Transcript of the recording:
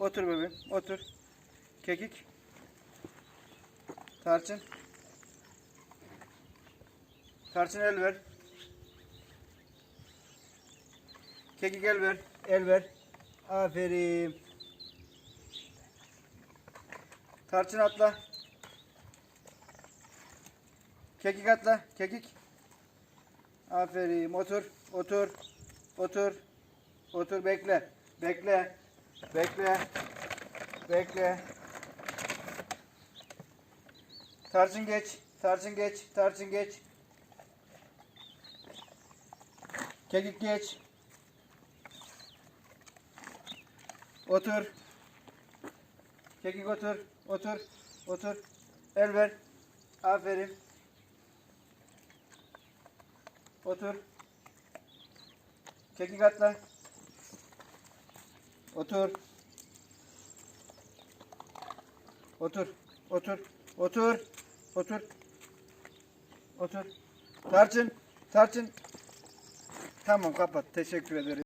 Otur bebeğim. Otur. Kekik. Tarçın. Tarçın el ver. Kekik el ver. El ver. Aferin. Tarçın atla. Kekik atla. Kekik. Aferin. Otur. Otur. Otur. Otur bekle. Bekle. Bekle. Bekle. Tarçın geç. Tarçın geç. Tarçın geç. Kekik geç. Otur. Kekik otur. Otur. Otur. El ver. Aferin. Otur. Kekik atla. Otur. Otur. Otur. Otur. Otur. Otur. Tarçın. Tarçın. Tamam kapat. Teşekkür ederim.